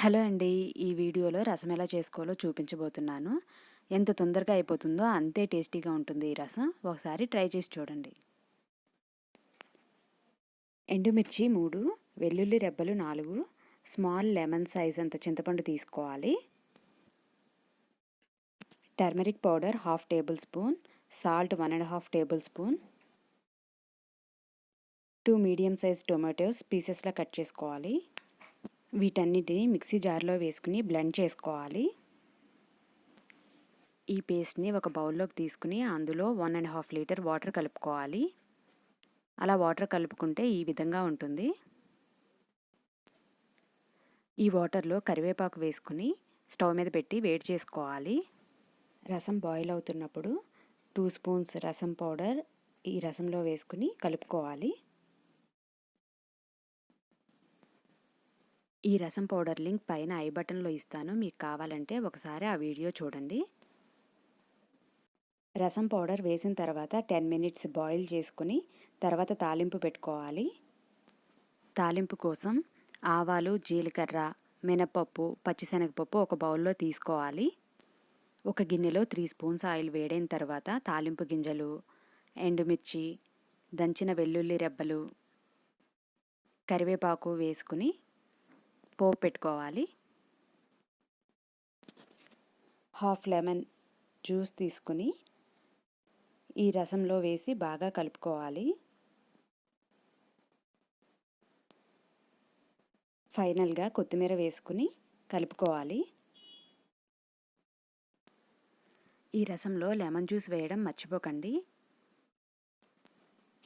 Hello అండి. ఈ వీడియోలో రసం ఎలా చేసుకోవాలో చూపించబోతున్నాను. ఎంత తొందరగా అయిపోతుందో అంతే టేస్టీగా ఉంటుంది ఈ రసం. ఒకసారి ట్రై చేసి చూడండి. ఎండుమిర్చి మూడు వెల్లుల్లి రెబ్బలు నాలుగు స్మాల్ లెమన్ సైజ్ అంత చింతపండు తీసుకోవాలి. Turmeric powder half tablespoon, salt one and half tablespoon. Two medium size tomatoes పీసెస్‌లా cut చేసుకోవాలి. వీటన్నిటిని మిక్సీ జార్‌లో వేసుకుని బ్లెండ్ చేసుకోవాలి. ఈ పేస్ట్‌ని ఒక బౌల్‌లోకి తీసుకుని అందులో one and half litre water కలుపుకోవాలి. అలా వాటర్ కలుపుకుంటే ఈ విధంగా ఉంటుంది. ఈ వాటర్‌లో కరివేపాకు వేసుకుని స్టవ్ మీద పెట్టి వేడి చేసుకోవాలి. రసం బాయిల్ అవుతున్నప్పుడు టూ స్పూన్స్ రసం పౌడర్ ఈ రసంలో వేసుకుని కలుపుకోవాలి. ఈ రసం పౌడర్ లింక్ పైన ఐ బటన్‌లో ఇస్తాను. మీకు కావాలంటే ఒకసారి ఆ వీడియో చూడండి. రసం పౌడర్ వేసిన తర్వాత 10 మినిట్స్ బాయిల్ చేసుకుని తర్వాత తాలింపు పెట్టుకోవాలి. తాలింపు కోసం ఆవాలు, జీలకర్ర, మినపప్పు, పచ్చిశనగపప్పు ఒక బౌల్‌లో తీసుకోవాలి. ఒక గిన్నెలో త్రీ స్పూన్స్ ఆయిల్ వేడైన తర్వాత తాలింపు గింజలు, ఎండుమిర్చి, దంచిన వెల్లుల్లి రెబ్బలు, కరివేపాకు వేసుకుని పోపు పెట్టుకోవాలి. హాఫ్ లెమన్ జ్యూస్ తీసుకొని ఈ రసంలో వేసి బాగా కలుపుకోవాలి. ఫైనల్‌గా కొత్తిమీర వేసుకుని కలుపుకోవాలి. ఈ రసంలో లెమన్ జ్యూస్ వేయడం మర్చిపోకండి.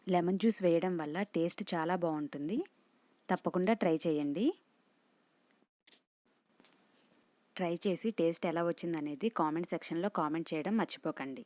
లెమన్ జ్యూస్ వేయడం వల్ల టేస్ట్ చాలా బాగుంటుంది తప్పకుండా ట్రై చేయండి. ట్రై చేసి టేస్ట్ ఎలా వచ్చిందనేది కామెంట్ సెక్షన్‌లో కామెంట్ చేయడం మర్చిపోకండి.